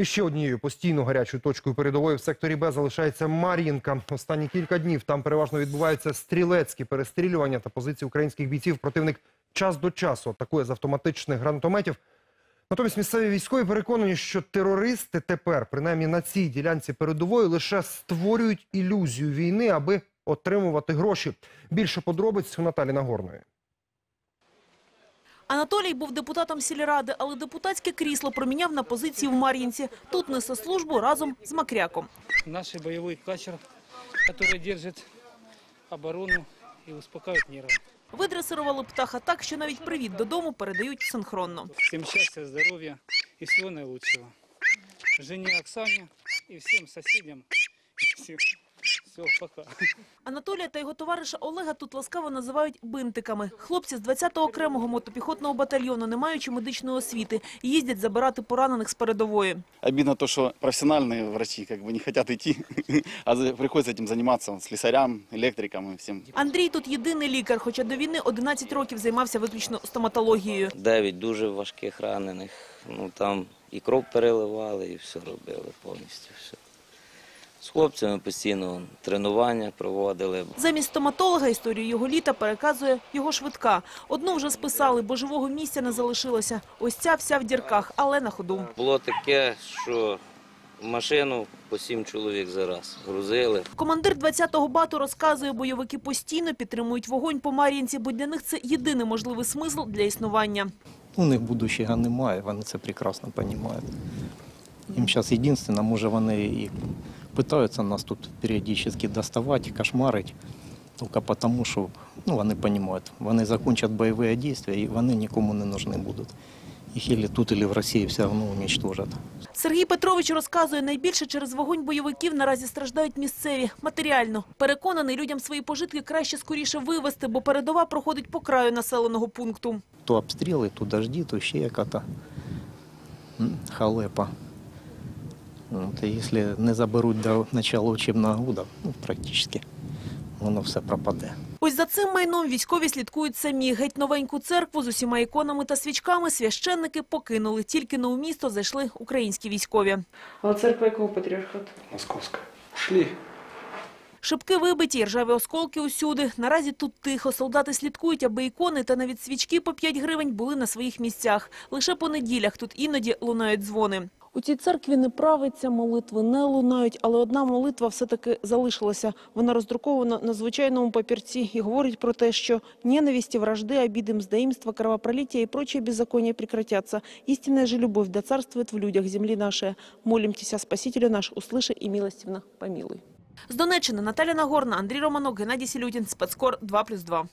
І ще однією постійно гарячою точкою передової в секторі Б залишається Мар'їнка. Останні кілька днів там переважно відбуваються стрілецькі перестрілювання та позиції українських бійців. Противник час до часу атакує з автоматичних гранатометів. Натомість місцеві військові переконані, що терористи тепер, принаймні на цій ділянці передової, лише створюють ілюзію війни, аби отримувати гроші. Більше подробиць у Наталі Нагорної. Анатолій був депутатом сільради, але депутатське крісло проміняв на позиції в Мар'їнці. Тут несе службу разом з Макряком. Наш боевой качер, который держит оборону и успокаивает нервы. Видресирували птаха так, що навіть привіт додому передають синхронно. Всем счастья, здоровья и всего наилучшего. Жене Оксане и всем соседям. И всем. Все, пока. Анатолія та його товариша Олега тут ласкаво називають бинтиками. Хлопці з 20-го окремого мотопіхотного батальйону, не маючи медичної освіти, їздять забирати поранених з передової. Обидно то, что профессиональные врачи как бы не хотят идти, а за- приходится этим заниматься слесарям, электрикам и всем. Андрій тут єдиний лікар, хоча до війни 11 років займався виключно стоматологією. Дев'ять дуже важких ранених. Ну там і кров переливали, і все робили повністю. Все. З хлопцями постійно тренування проводили. Замість стоматолога історію його літа переказує його швидка. Одну вже списали, бо живого місця не залишилося. Ось ця вся в дірках, але на ходу. Було таке, що машину по сім чоловік зараз грузили. Командир 20-го бату розказує, бойовики постійно підтримують вогонь по Мар'їнці, бо для них це єдиний можливий смисл для існування. У них будущого немає, вони це прекрасно розуміють. Їм зараз єдине, може вони і питаються нас тут періодично доставати, кошмарити, тільки тому, що ну, вони розуміють, вони закінчать бойові дії і вони нікому не нужны будуть. Їх или тут, или в Росії все одно уничтожать. Сергій Петрович розказує, найбільше через вогонь бойовиків наразі страждають місцеві матеріально. Переконаний, людям свої пожитки краще скоріше вивезти, бо передова проходить по краю населеного пункту. То обстріли, то дожді, то ще яка-то халепа. От, і якщо не заберуть до початку учебного року, ну, практично, воно все пропаде. Ось за цим майном військові слідкують самі. Геть новеньку церкву з усіма іконами та свічками священники покинули. Тільки на у місто зайшли українські військові. А церква якого патріархату? Московская. Ушли. Шибки вибиті, ржаві осколки усюди. Наразі тут тихо. Солдати слідкують, аби ікони та навіть свічки по 5 гривень були на своїх місцях. Лише по неділях тут іноді лунають дзвони. У цій церкві не правиться, молитви не лунають, але одна молитва все-таки залишилася. Вона роздрукована на звичайному папірці і говорить про те, що ненависти, вражди, обиды, мздоимства, кровопролитие и прочие беззакония прекратятся. Истинная же любовь да царствует в людях земли нашей. Молимтеся, Спасителю наш, услыши и милостивно помилуй. З Донеччини Наталя Нагорна, Андрій Романок, Геннадій Сілютін, Спецкор 2+,2.